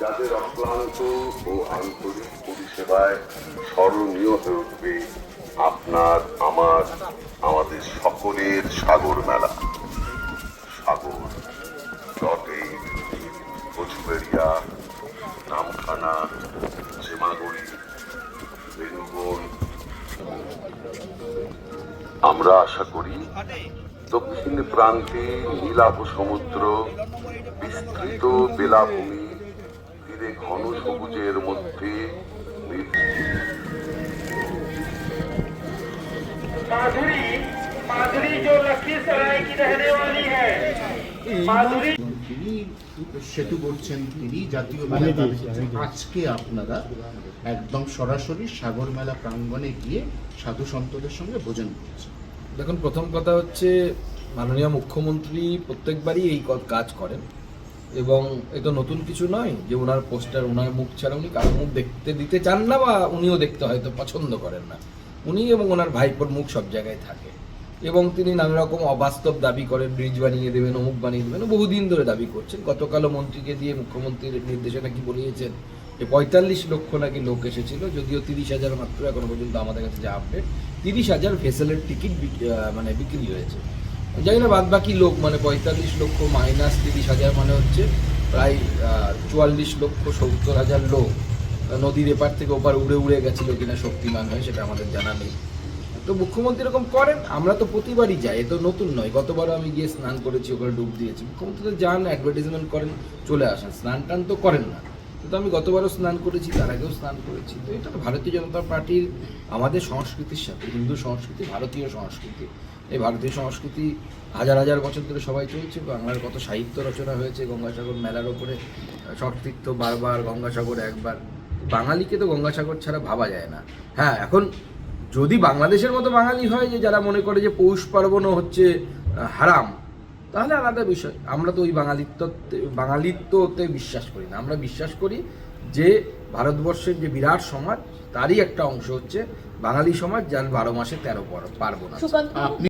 যাদের অক্লান্ত ও আন্তরিক পরিষেবায় স্মরণীয় হয়ে উঠবে আপনার, আমার, আমাদের সকলের সাগর মেলা। সাগর রটে কচুবেড়িয়া, নামখানা চেমাগুড়ি বেনুবন। আমরা আশা করি দক্ষিণ প্রান্তে নীলাভ সমুদ্র বিস্তৃত বেলাভূমি তীরে ঘন সবুজের মধ্যে নির্জীব माधुरी माधुरी जो लखीसराय की रहने वाली है माधुरी তিনি সেতু করছেন তিনি জাতীয় মেলা দাবি করছেন। আজকে আপনারা একদম সরাসরি সাগর মেলা প্রাঙ্গণে গিয়ে সাধু সন্তদের সঙ্গে ভোজন করছেন দেখুন, প্রথম কথা হচ্ছে মাননীয় মুখ্যমন্ত্রী প্রত্যেকবারই এই কাজ করেন এবং এ তো নতুন কিছু নয় যে ওনার পোস্টার, ওনার মুখ ছাড়া উনি কারও মুখ দেখতে, দিতে চান না বা উনিও দেখতে হয়তো পছন্দ করেন না। উনি এবং ওনার ভাইপোর মুখ সব জায়গায় থাকে এবং তিনি নানা রকম অবাস্তব দাবি করেন ব্রিজ বানিয়ে দেবেন, অমুক বানিয়ে দেবেন, বহুদিন ধরে দাবি করছেন। গতকালও মন্ত্রীকে দিয়ে মুখ্যমন্ত্রীর নির্দেশনা কি বলিয়েছেন যে পঁয়তাল্লিশ লক্ষ নাকি লোক এসেছিল, যদিও তিরিশ হাজার মাত্র এখনও পর্যন্ত আমাদের কাছে যা আপডেট তিরিশ হাজার ভেসেলের টিকিট মানে বিক্রি হয়েছে। যাই না বাদ বাকি লোক মানে পঁয়তাল্লিশ লক্ষ মাইনাস তিরিশ হাজার মানে হচ্ছে প্রায় চুয়াল্লিশ লক্ষ সত্তর হাজার লোক। নদীর এপার থেকে ওপার উড়ে উড়ে গেছিল কিনা শক্তিমান হয়ে, সেটা আমাদের জানা নেই। তো মুখ্যমন্ত্রী এরকম করেন, আমরা তো প্রতিবারই যাই, এ তো নতুন নয়। গতবারও আমি গিয়ে স্নান করেছি, ওখানে ডুব দিয়েছি। মুখ্যমন্ত্রী তো যান অ্যাডভার্টাইজমেন্ট করেন, চলে আসেন। স্নান টান তো করেন না। কিন্তু আমি গতবারও স্নান করেছি, তার আগেও স্নান করেছি। তো এটা ভারতীয় জনতা পার্টির, আমাদের সংস্কৃতির সাথে, হিন্দু সংস্কৃতি, ভারতীয় সংস্কৃতি। এই ভারতীয় সংস্কৃতি হাজার হাজার বছর ধরে সবাই চলছে, বাংলার কত সাহিত্য রচনা হয়েছে, গঙ্গাসাগর মেলার ওপরে সতীর্থ বারবার গঙ্গাসাগর একবার। বাঙালিকে তো গঙ্গাসাগর ছাড়া ভাবা যায় না। হ্যাঁ এখন যদি বাংলাদেশের মতো বাঙালি হয় যে, যারা মনে করে যে পৌষ পার্বণও হচ্ছে হারাম তাহলে আলাদা বিষয়। আমরা তো ওই বাঙালিত্ব বাঙালিত্বতে বিশ্বাস করি না। আমরা বিশ্বাস করি যে ভারতবর্ষের যে বিরাট সমাজ তারই একটা অংশ হচ্ছে বাঙালি সমাজ যার বারো মাসে তেরো পার্বণ আপনি